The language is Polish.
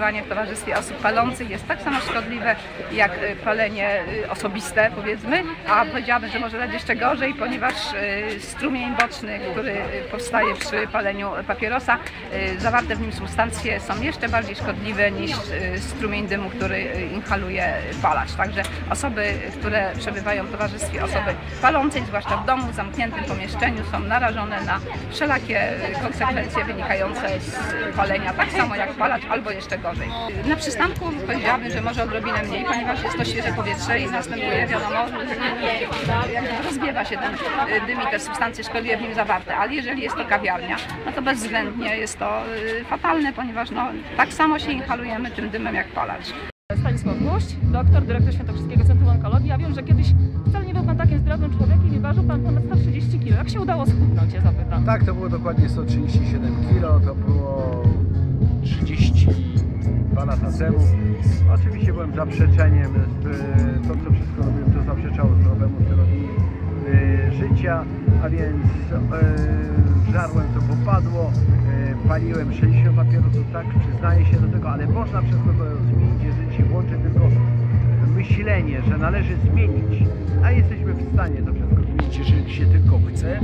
w towarzystwie osób palących jest tak samo szkodliwe jak y, palenie y, osobiste, powiedzmy, a powiedziałabym, że może dać jeszcze gorzej, ponieważ y, strumień boczny, który powstaje przy paleniu papierosa, zawarte w nim substancje są jeszcze bardziej szkodliwe niż strumień dymu, który inhaluje palacz. Także osoby, które przebywają w towarzystwie osoby palącej, zwłaszcza w domu, w zamkniętym pomieszczeniu, są narażone na wszelakie konsekwencje wynikające z palenia, tak samo jak palacz, albo jeszcze gorzej. Na przystanku powiedziałabym, że może odrobinę mniej, ponieważ jest to świeże powietrze i następuje, wiadomo, rozbiewa się ten y, dym i te substancje szkodliwe w nim zawarte, ale jeżeli jest to kawiarnia, no to bezwzględnie jest to y, fatalne, ponieważ no, tak samo się inhalujemy tym dymem jak palacz. Stanisław Gość, doktor, dyrektor Świętokrzyskiego Centrum Onkologii. Ja wiem, że kiedyś wcale nie był Pan takim zdrowym człowiekiem i ważył Pan ponad 130 kg. Jak się udało schudnąć, ja zapytam. Tak, to było dokładnie 137 kg, to było 32 lata temu. Oczywiście byłem zaprzeczeniem, e, to co wszystko robiłem, to zaprzeczało zdrowemu stylowi e, życia, a więc e, żarłem co popadło, e, paliłem 60 papierosów, tak, przyznaję się do tego, ale można wszystko to zmienić, jeżeli się włączy tylko myślenie, że należy zmienić, a jesteśmy w stanie to wszystko zmienić, jeżeli się tylko chce,